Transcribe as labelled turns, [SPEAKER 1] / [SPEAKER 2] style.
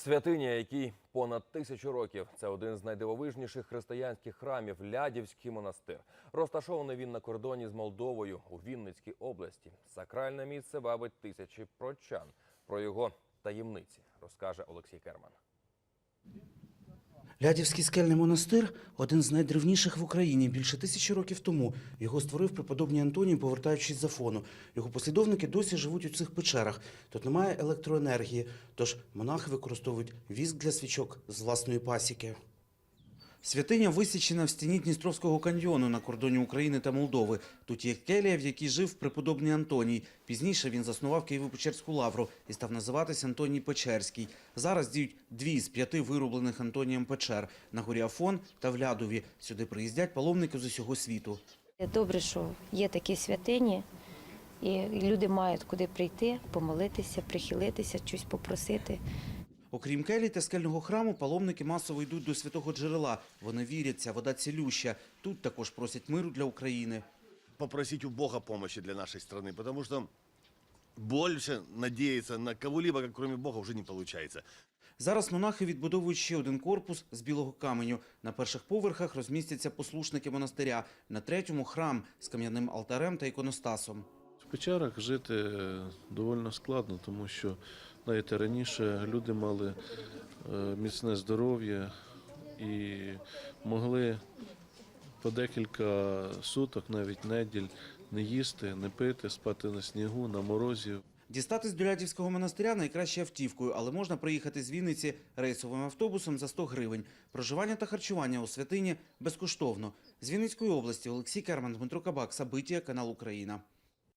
[SPEAKER 1] Святиня, який понад тисячу років, це один з найдивовижніших християнських храмів Лядівський монастир. Розташований він на кордоні з Молдовою у Вінницькій області. Сакральне місце вабить тисячі прочан. Про його таємниці розкаже Олексій Керман.
[SPEAKER 2] Лядівський скельний монастир – один з найдревніших в Україні. Більше тисячі років тому його створив преподобний Антоній, повертаючись з Афону. Його послідовники досі живуть у цих печерах. Тут немає електроенергії, тож монахи використовують віск для свічок з власної пасіки. Святиня висічена в стіні Дністровського каньйону на кордоні України та Молдови. Тут є келія, в якій жив преподобний Антоній. Пізніше він заснував Києво-Печерську лавру і став називатися Антоній Печерський. Зараз діють дві з п'яти вироблених Антонієм печер на горі Афон та в Лядові. Сюди приїздять паломники з усього світу.
[SPEAKER 3] Добре, що є такі святині, і люди мають куди прийти, помолитися, прихилитися, щось попросити.
[SPEAKER 2] Окрім келій та скельного храму, паломники масово йдуть до святого джерела. Вони вірять, ця вода цілюща. Тут також просять миру для України.
[SPEAKER 4] попросить у Бога помощи для нашей страны, потому что больше надеяться на кого-либо, как кроме Бога, уже не получается.
[SPEAKER 2] Зараз монахи відбудовують ще один корпус з білого каменю. На перших поверхах розмістяться послушники монастиря, на третьому храм з кам'яним алтарем та іконостасом.
[SPEAKER 5] В печерах жити е, доволі складно, тому що знаєте, раніше люди мали е, міцне здоров'я і могли по декілька суток, навіть неділь, не їсти, не пити, спати на снігу, на морозі.
[SPEAKER 2] Дістатись до Лядівського монастиря найкраще автівкою, але можна приїхати з Вінниці рейсовим автобусом за 100 гривень. Проживання та харчування у святині безкоштовно. З Вінницької області Олексій Керман, Дмитро Кабак, Сабиття, канал Україна.